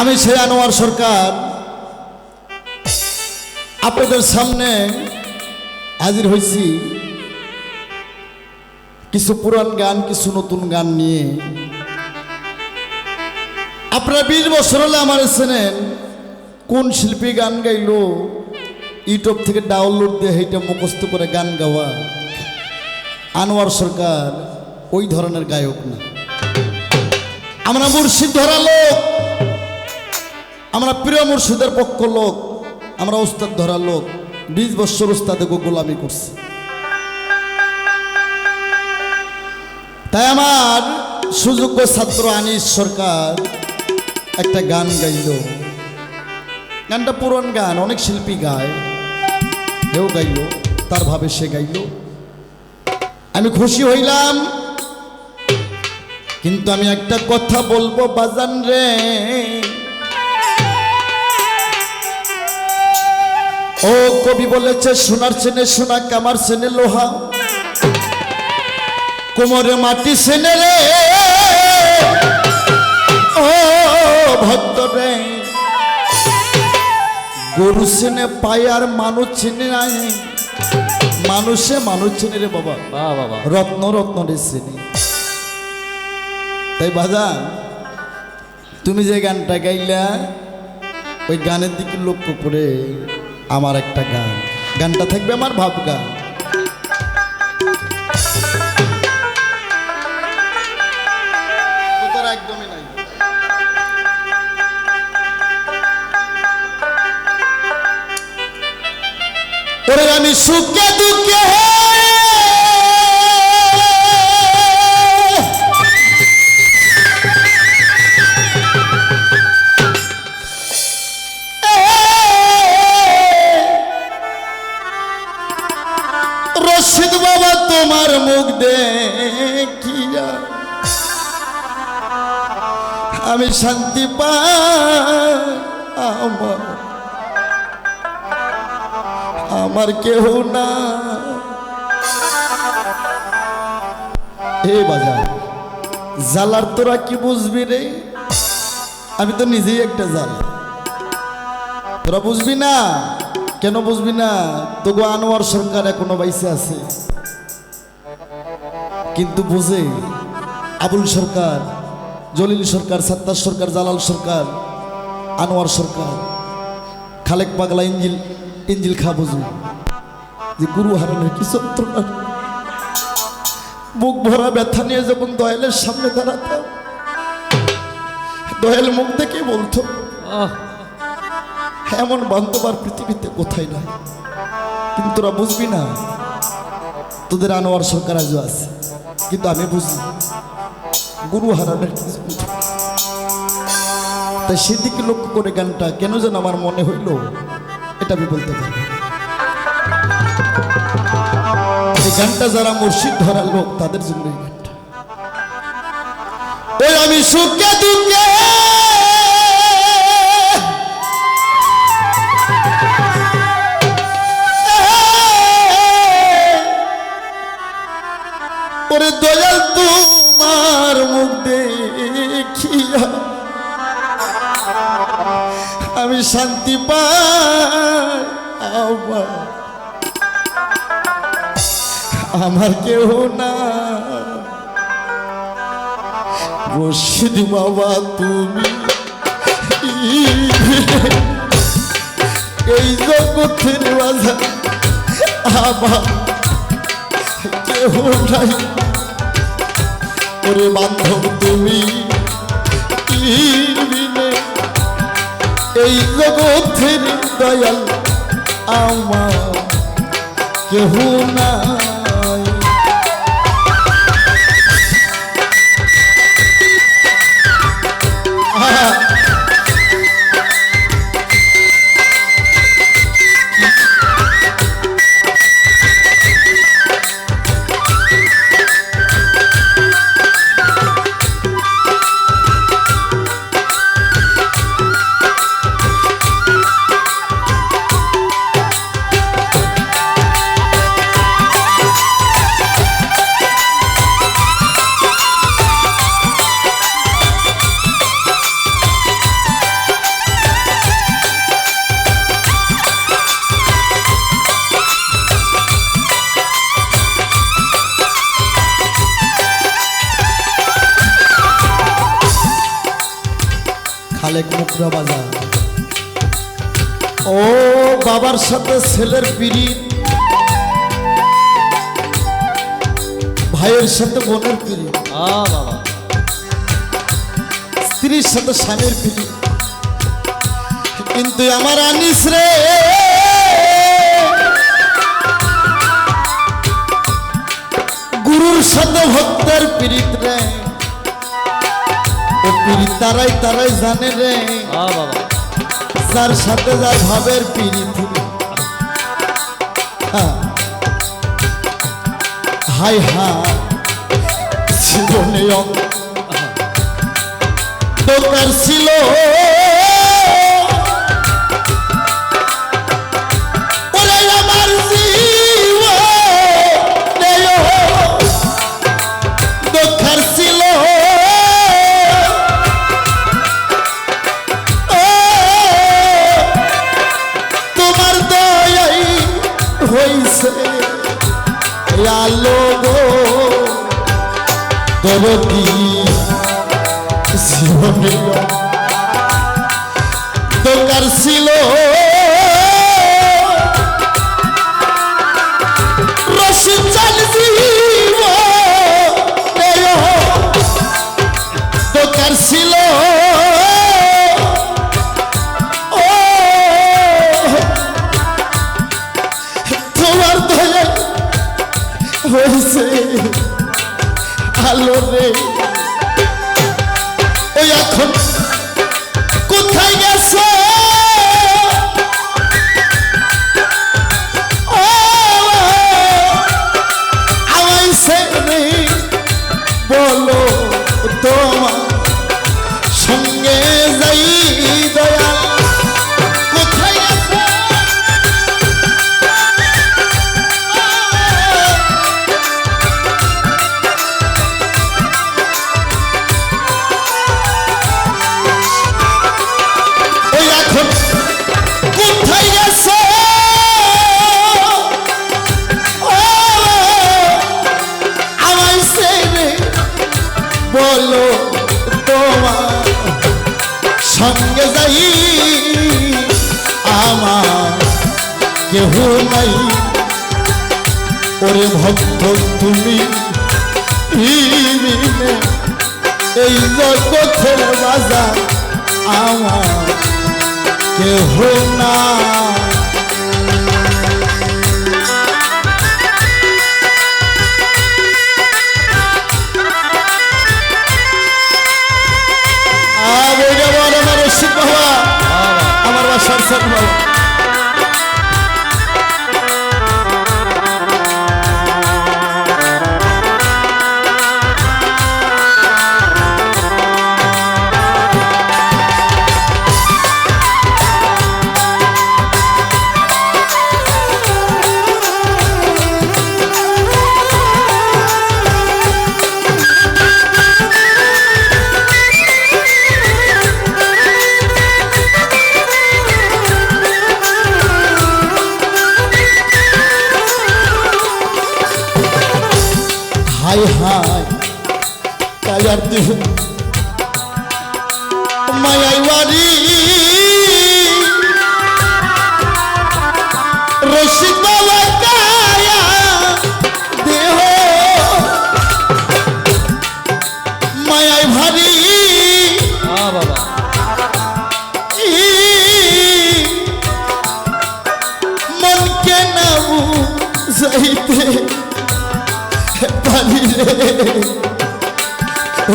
আমি সেই আনোয়ার সরকার। আপনাদের সামনে হাজির হয়েছি। কিছু পুরান গান, কিছু নতুন গান নিয়ে। আপনারা বিশ বছর হলে আমার চেনেন কোন শিল্পী গান গাইলো, ইউটিউব থেকে ডাউনলোড দিয়ে সেইটা মুখস্থ করে গান গাওয়া। আনোয়ার সরকার ওই ধরনের গায়ক না। আমরা মুর্শিদ ধরা লোক। আমরা প্রিয় মুর্শিদের পক্ষ লোক, আমরা উস্তাদ ধরা লোক, বিশ বছর উস্তাদকে গোলামি করছি। তাই আমার সুযোগ্য ছাত্র আনিস সরকার একটা গান গাইল। গানটা পুরন গান, অনেক শিল্পী গায় কেউ গাইল, তার ভাবে সে গাইল। আমি খুশি হইলাম, কিন্তু আমি একটা কথা বলব, বাজান রে। ও কবি বলেছে সোনার চেনে সোনা কামার চেনে লোহা। কোমরে মাটি চেনে রে। ও ভক্ত রে। গরু চেনে পায় আর মানুষ চেনে নাই। মানুষে মানুষ চেনে রে বাবা। বাবা রত্ন রত্ন রে চেনে। তাই বাজান তুমি যে গানটা গাইলা ওই গানের দিকে লক্ষ্য করে আমার একটা গান। গানটা থাকবে আমার ভাব গান। উত্তর একদমই নাই। ওরে আমি সুখে দুঃখে শান্তি আমার। আমার কেহ না। হে বাজার জালার তোরা কি বুঝবি রে? আমি তো নিজেই একটা জাল তোরা বুঝবি না? কেন বুঝবি না? তবু আনোয়ার সরকার এখনও বাইসে আছে। কিন্তু বুঝে, আবুল সরকার জলিল সরকার সাত্তার সরকার জালাল সরকার আনোয়ার সরকার খালেক পাগলা ইঞ্জিল ইঞ্জিল খা বুঝবে। যে গুরু হারানোর কি যন্ত্রণা বুক ভরা ব্যথা নিয়ে যখন দয়ালের সামনে দাঁড়াতাম দয়াল মুখ থেকে বলতো আহ, এমন বান্ধব আর পৃথিবীতে কোথায় নাই? কিন্তু তোরা বুঝবি না তোদের আনোয়ার সরকার আজও আছে। কিন্তু আমি বুঝি। গুরু হারানোর তাই সেদিকে লক্ষ্য করে গানটা কেন যেন আমার মনে হইল, এটা আমি বলতে পারি এই গানটা যারা মসজিদ ধরার লোক, তাদের জন্য এই গানটা। ওই আমি সুখে দুঃখে আমার কেউ না। রশিদ বাবা, তুমি এই জগতের বাজার আমার কেউ নাই। ওরে বান্ধব, তুমি এই জগতের দয়াল আমার কেহ নাই। মালিক মুকরা বাজার। ও বাবার সাথে ছেলের পিড়িত ভাইয়ের সাথে বোনের পিড়িত স্ত্রীর সাথে স্বামীর পিড়ি। কিন্তু আমার আনিস রে। গুরুর সাথে ভক্তের পিড়িত রে। ও তারাই তারাই জানে রে। যার সাথে যার ভাবের পীড়িত হ্যাঁ। হাই হা জীবনে অঙ্গ। দরকার ছিল দরকার ছিল। নাই। ওরে ভক্ত তুমি এই জগতের বাজার আমার কেহ না আমার বাসার সাথে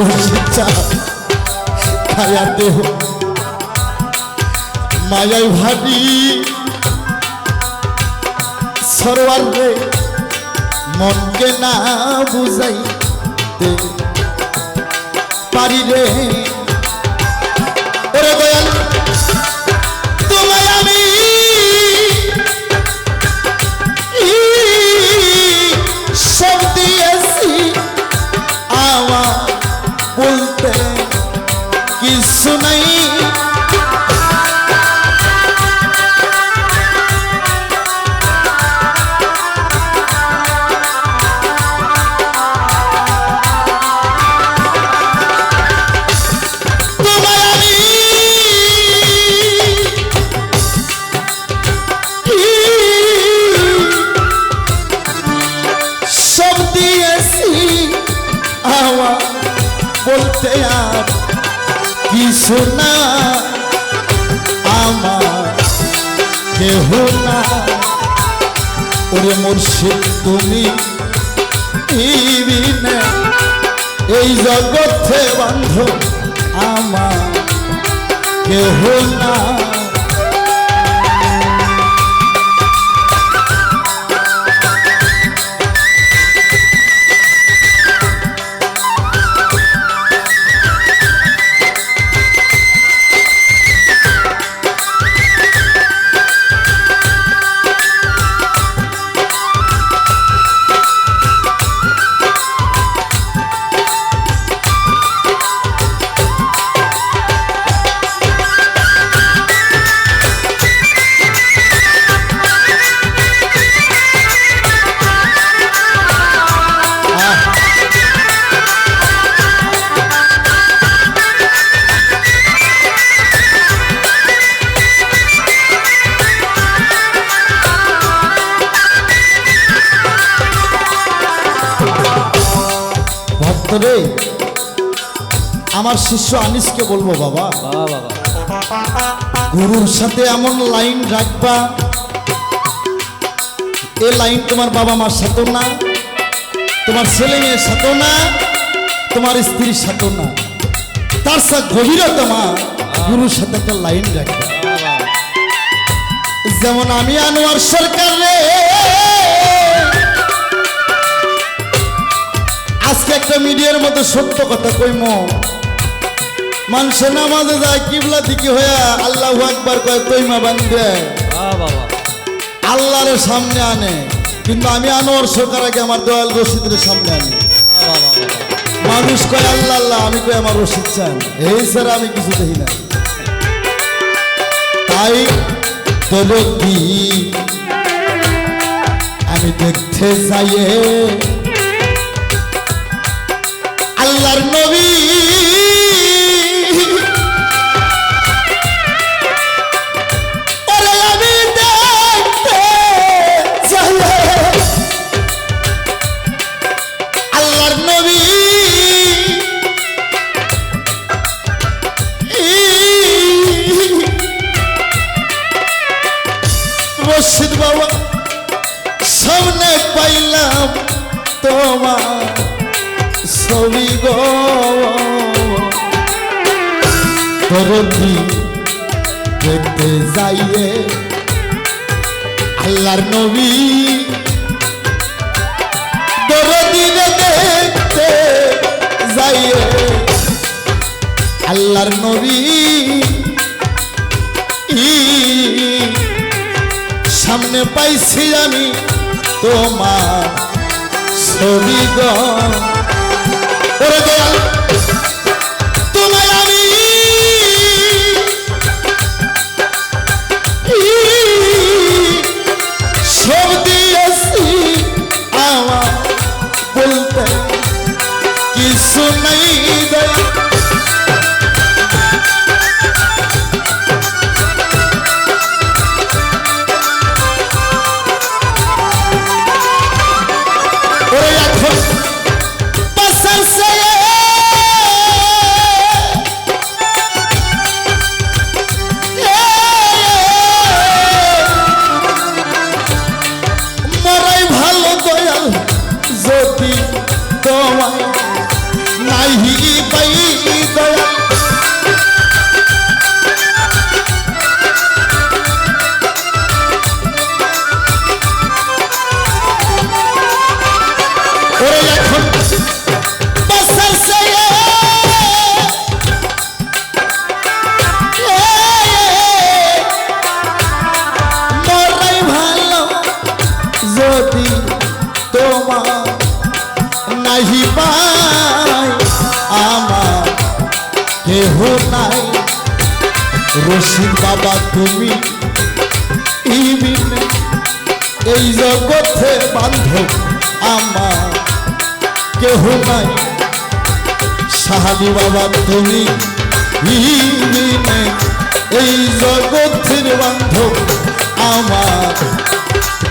রসিচা খায়া দেহ মায়াই ভাবি সরোয়ার রে মনকে না বুঝাইতে পারি রে ওরে দয়াল কিছু কেহ না ওরে মুর্শিদ তুমি এই জগতে বান্ধ আমার কেহ না ভক্তরে আমার শিষ্য আনিসকে বলব, বাবা। গুরুর সাথে এমন লাইন রাখবা। এ লাইন তোমার বাবা মার সাথেও না, তোমার ছেলে মেয়ের সাথেও না, তোমার স্ত্রীর সাথেও না। তার সাথে গভীরতমা গুরুর সাথে একটা লাইন রাখবা। যেমন আমি আনোয়ার সরকার রে আজকে একটা মিডিয়ার মতো সত্য কথা কইম। মানুষে নামাজে যায়, কিবলা দিকে হইয়া আল্লাহ একবার কয়, তৈমা বান্ধে আল্লাহর সামনে আনে। কিন্তু আমি আনোয়ার সরকার আগে আমার দয়াল রশিদের সামনে আনি। মানুষ কয়, আল্লাহ আল্লাহ, আমি কই আমার রশিদ চান। এই স্যার, আমি কিছু দেখি না। তাই দরদি আমি দেখতে যাইয়ে আল্লাহর নবী। বাবা সামনে পাইলাম তোমার ছবি গো। দরদি দেখতে যাইয়ে আল্লাহর নবী। দরদিনে দেখতে যাইয়ে আল্লাহর নবী। সামনে পাইছি আমি তোমার ছবি গো। ওরে দয়াল তোমায় বাবা তুমি। এই জগতে বান্ধব আমার কেহ নাই। সাহাবি বাবা তুমি এই জগতের বান্ধব আমার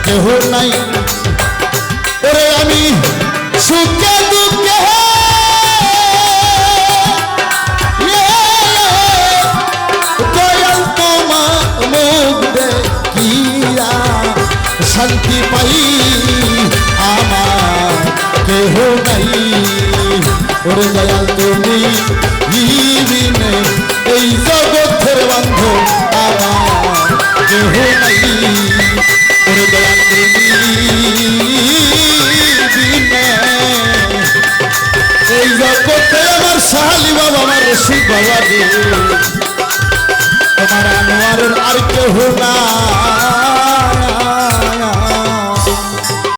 কেহ নাই। ওরে আমি সুখে শান্তি পাই। আমার কেহ নাই। ওরে দয়াল তুমি জীবিনে এই জগতের বান্ধ আমার কেহ নাই। ওরে দয়াল এই জগতে আমার সাহালি বাবা, আমার রশিদ বাবা তোমার আনোয়ারের আর কেহ না